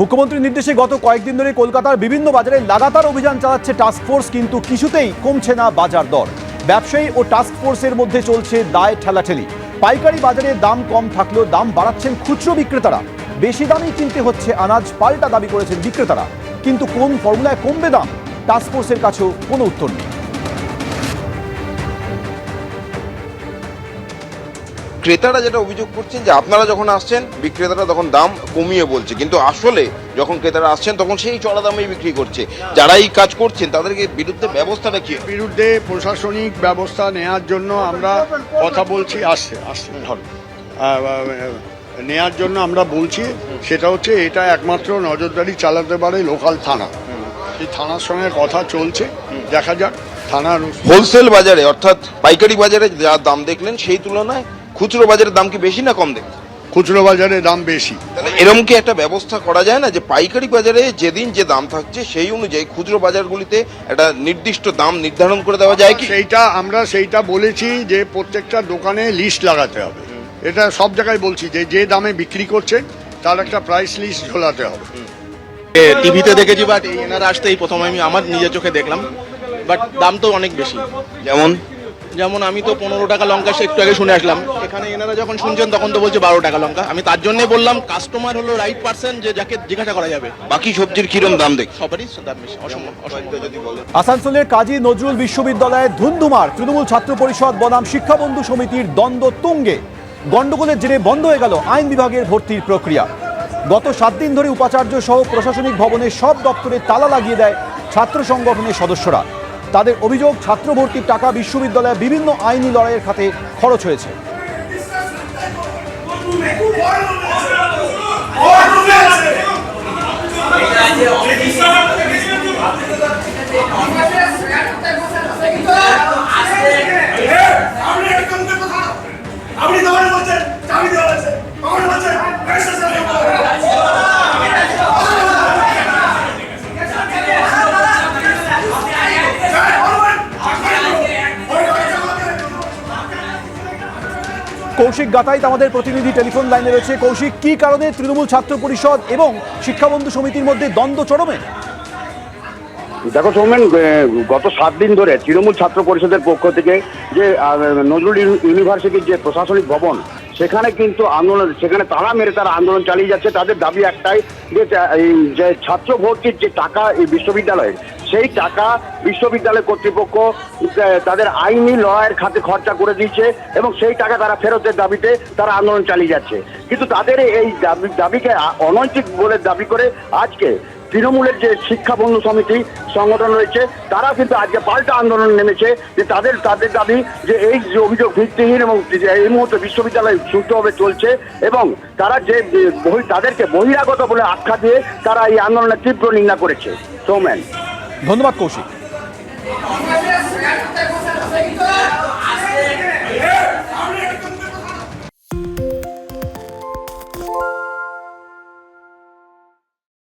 মুখ্যমন্ত্রীর নির্দেশে গত কয়েকদিন ধরে কলকাতার বিভিন্ন বাজারে লাগাতার অভিযান চালাচ্ছে টাস্ক ফোর্স কিন্তু কিছুতেই কমছে না বাজার দর। ব্যবসায়ী ও টাস্ক ফোর্সের মধ্যে চলছে দায় ঠেলাঠেলি। পাইকারি বাজারে দাম কম থাকলেও দাম বাড়াচ্ছেন খুচরো বিক্রেতারা। বেশি দামে কিনতে হচ্ছে আনাজ, পাল্টা দাবি করেছেন বিক্রেতারা। কিন্তু কোন ফর্মুলায় কমবে দাম? টাস্ক ফোর্সের কাছেও কোনো উত্তর নেই। ক্রেতারা যেটা অভিযোগ করছেন যে আপনারা যখন আসছেন বিক্রেতারা তখন দাম কমিয়ে বলছে। কিন্তু আসলে যখন ক্রেতারা আসছেন তখন সেই চড়া দামেই বিক্রি করছে। যারা এই কাজ করছেন তাদেরকে বিরুদ্ধে ব্যবস্থাটা কি? বিরুদ্ধে প্রশাসনিক ব্যবস্থা নেওয়ার জন্য আমরা কথা বলছি আসছে আসছে। ধরো নেওয়ার জন্য আমরা বলছি সেটা হচ্ছে এটা একমাত্র নজরদারি চালাতে পারে লোকাল থানা। সেই থানার সঙ্গে কথা চলছে দেখা যাক। থানার হোলসেল বাজারে অর্থাৎ পাইকারি বাজারে যা দাম দেখলেন সেই তুলনায় খুচরো বাজারের দাম কি বেশি না কম দেখ খুচরো বাজারে দাম বেশি। তাহলে এরকম কি একটা ব্যবস্থা করা যায় না যে পাইকারি বাজারে যেদিন যে দাম থাকছে সেই অনুযায়ী খুচরো বাজারগুলিতে একটা নির্দিষ্ট দাম নির্ধারণ করে দেওয়া যায় কি? সেইটা আমরা সেইটা বলেছি যে প্রত্যেকটা দোকানে লিস্ট লাগাতে হবে। এটা সব জায়গায় বলছি যে যে দামে বিক্রি করছে তার একটা প্রাইস লিস্ট ঝোলাতে হবে। টিভিতে দেখেছি বাট এনারা আসতে এই প্রথম আমি আমার নিজের চোখে দেখলাম বাট দাম তো অনেক বেশি। যেমন? যেমন আমি তো পনেরো টাকা লঙ্কা সে একটু আগে শুনে আসলাম। এখানে এনারা যখন শুনছেন তখন তো বলছে বারো টাকা লঙ্কা। আমি তার জন্যই বললাম কাস্টমার হলো রাইট পার্সন যে যাকে জিজ্ঞাসা করা যাবে। বাকি সবজির কিরম দাম দেখ? সবারই দাম বেশি আসানসোলের কাজী নজরুল বিশ্ববিদ্যালয়ে ধুন্ধুমার তৃণমূল ছাত্র পরিষদ বনাম শিক্ষাবন্ধু সমিতির দ্বন্দ্ব তুঙ্গে। গন্ডগোলের জেরে বন্ধ হয়ে গেল আইন বিভাগের ভর্তির প্রক্রিয়া। গত সাত দিন ধরে উপাচার্য সহ প্রশাসনিক ভবনের সব দপ্তরে তালা লাগিয়ে দেয় ছাত্র সংগঠনের সদস্যরা। তাদের অভিযোগ ছাত্র ভর্তির টাকা বিশ্ববিদ্যালয়ে বিভিন্ন আইনি লড়াইয়ের খাতে খরচ হয়েছে। কৌশিক গাতাই আমাদের প্রতিনিধি টেলিফোন লাইনে রয়েছে। কৌশিক, কি কারণে তৃণমূল ছাত্র পরিষদ এবং শিক্ষাবন্ধু সমিতির মধ্যে দ্বন্দ্ব চরমে? দেখো সৌমেন গত সাত দিন ধরে তৃণমূল ছাত্র পরিষদের পক্ষ থেকে যে নজরুল ইউনিভার্সিটির যে প্রশাসনিক ভবন সেখানে কিন্তু আন্দোলন, সেখানে তারা মেরে তারা আন্দোলন চালিয়ে যাচ্ছে। তাদের দাবি একটাই যে যে ছাত্র ভর্তির যে টাকা এই বিশ্ববিদ্যালয়ে, সেই টাকা বিশ্ববিদ্যালয় কর্তৃপক্ষ তাদের আইনি লয়ের খাতে খরচা করে দিয়েছে এবং সেই টাকা তারা ফেরতের দাবিতে তারা আন্দোলন চালিয়ে যাচ্ছে। কিন্তু তাদের এই দাবি, দাবিকে অনৈতিক বলে দাবি করে আজকে তৃণমূলের যে শিক্ষা বন্ধু সমিতি সংগঠন রয়েছে তারা কিন্তু আজকে পাল্টা আন্দোলন নেমেছে যে তাদের তাদের দাবি যে এই যে অভিযোগ ভিত্তিহীন এবং এই মুহূর্তে বিশ্ববিদ্যালয় সুষ্ঠুভাবে চলছে এবং তারা যে তাদেরকে বহিরাগত বলে আখ্যা দিয়ে তারা এই আন্দোলনের তীব্র নিন্দা করেছে। সৌম্যান ধন্যবাদ কৌশিক।